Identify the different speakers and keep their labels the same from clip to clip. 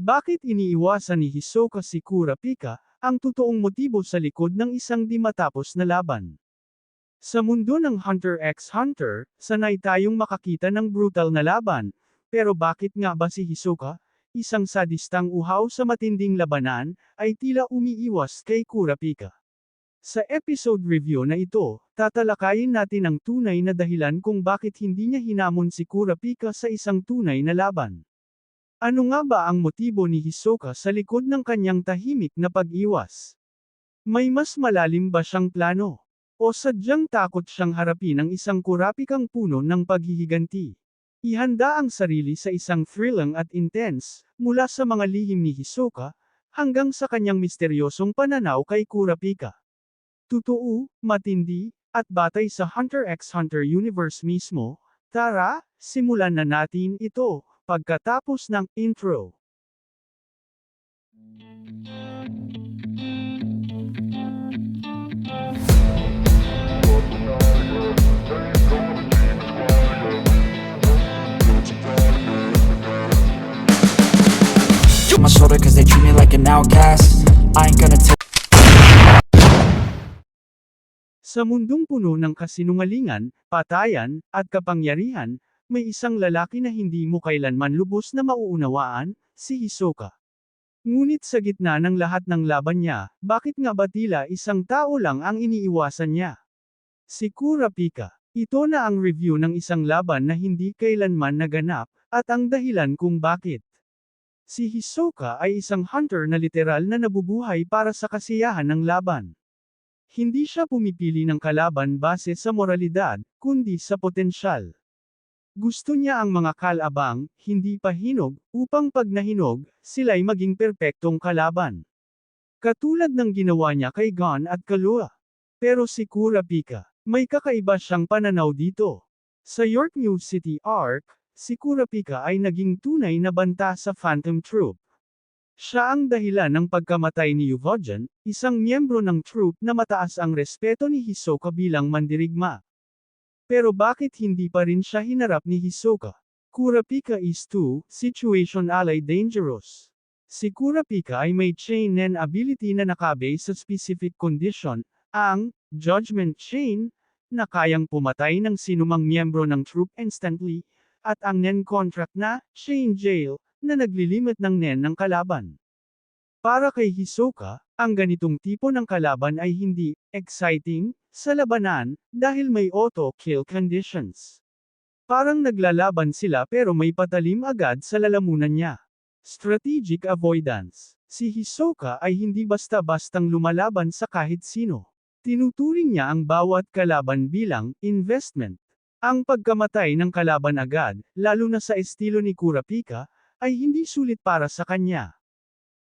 Speaker 1: Bakit iniiwasan ni Hisoka si Kurapika, ang totoong motibo sa likod ng isang di matapos na laban? Sa mundo ng Hunter x Hunter, sanay tayong makakita ng brutal na laban, pero bakit nga ba si Hisoka, isang sadistang uhaw sa matinding labanan, ay tila umiiwas kay Kurapika? Sa episode review na ito, tatalakayin natin ang tunay na dahilan kung bakit hindi niya hinamon si Kurapika sa isang tunay na laban. Ano nga ba ang motibo ni Hisoka sa likod ng kanyang tahimik na pag-iwas? May mas malalim ba siyang plano? O sadyang takot siyang harapin ang isang kurapikang puno ng paghihiganti? Ihanda ang sarili sa isang thrilling at intense, mula sa mga lihim ni Hisoka, hanggang sa kanyang misteryosong pananaw kay Kurapika. Totoo, matindi, at batay sa Hunter x Hunter universe mismo, tara, simulan na natin ito, pagkatapos ng intro.
Speaker 2: my shoulder cause they treat me like an outcast I ain't gonna take
Speaker 1: Sa mundong puno ng kasinungalingan, patayan, at kapangyarihan, may isang lalaki na hindi mo kailanman lubos na mauunawaan, si Hisoka. Ngunit sa gitna ng lahat ng laban niya, bakit nga ba tila isang tao lang ang iniiwasan niya? Si Kurapika. Ito na ang review ng isang laban na hindi kailanman naganap, at ang dahilan kung bakit. Si Hisoka ay isang hunter na literal na nabubuhay para sa kasiyahan ng laban. Hindi siya pumipili ng kalaban base sa moralidad, kundi sa potensyal. Gusto niya ang mga kalabang, hindi pa hinog, upang pag nahinog, sila'y maging perpektong kalaban. Katulad ng ginawa niya kay Gon at Kalua. Pero si Kurapika, may kakaiba siyang pananaw dito. Sa York New City Arc, si Kurapika ay naging tunay na banta sa Phantom Troop. Siya ang dahilan ng pagkamatay ni Yuvogen, isang miyembro ng troop na mataas ang respeto ni Hisoka bilang mandirigma. Pero bakit hindi pa rin siya hinarap ni Hisoka? Kurapika is too, situation ally dangerous. Si Kurapika ay may chain nen ability na nakabase sa specific condition, ang Judgment Chain, na kayang pumatay ng sinumang miyembro ng troop instantly, at ang nen contract na Chain Jail, na naglilimit ng nen ng kalaban. Para kay Hisoka, ang ganitong tipo ng kalaban ay hindi exciting sa labanan dahil may auto-kill conditions. Parang naglalaban sila pero may patalim agad sa lalamunan niya. Strategic avoidance. Si Hisoka ay hindi basta-bastang lumalaban sa kahit sino. Tinuturing niya ang bawat kalaban bilang investment. Ang pagkamatay ng kalaban agad, lalo na sa estilo ni Kurapika, ay hindi sulit para sa kanya.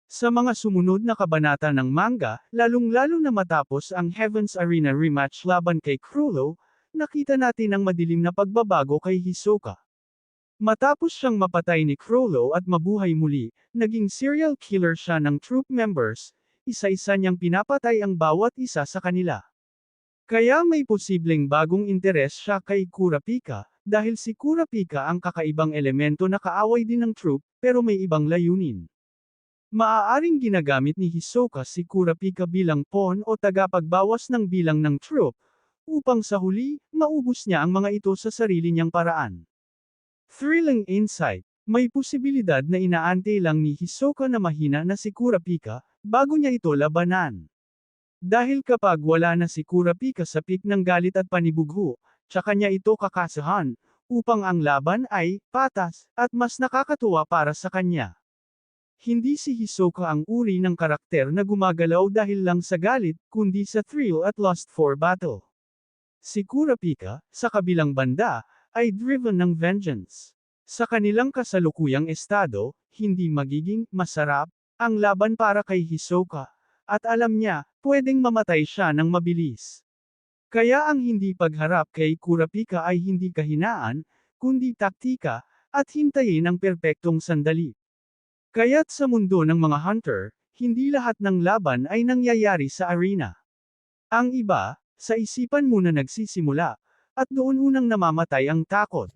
Speaker 1: Sa mga sumunod na kabanata ng manga, lalong-lalo na matapos ang Heaven's Arena rematch laban kay Crulo, nakita natin ang madilim na pagbabago kay Hisoka. Matapos siyang mapatay ni Crollo at mabuhay muli, naging serial killer siya ng troop members, isa-isa niyang pinapatay ang bawat isa sa kanila. Kaya may posibleng bagong interes siya kay Kurapika, dahil si Kurapika ang kakaibang elemento na kaaway din ng troop, pero may ibang layunin. Maaaring ginagamit ni Hisoka si Kurapika bilang pawn o tagapagbawas ng bilang ng troop, upang sa huli, maubos niya ang mga ito sa sarili niyang paraan. Thrilling insight. May posibilidad na inaante lang ni Hisoka na mahina na si Kurapika, bago niya ito labanan. Dahil kapag wala na si Kurapika sa pik ng galit at panibugho, tsaka niya ito kakasahan, upang ang laban ay patas at mas nakakatuwa para sa kanya. Hindi si Hisoka ang uri ng karakter na gumagalaw dahil lang sa galit, kundi sa thrill at lust for battle. Si Kurapika, sa kabilang banda, ay driven ng vengeance. Sa kanilang kasalukuyang estado, hindi magiging masarap ang laban para kay Hisoka, at alam niya, pwedeng mamatay siya ng mabilis. Kaya ang hindi pagharap kay Kurapika ay hindi kahinaan, kundi taktika, at hintayin ang perpektong sandali. Kaya't sa mundo ng mga hunter, hindi lahat ng laban ay nangyayari sa arena. Ang iba, sa isipan muna nagsisimula, at doon unang namamatay ang takot.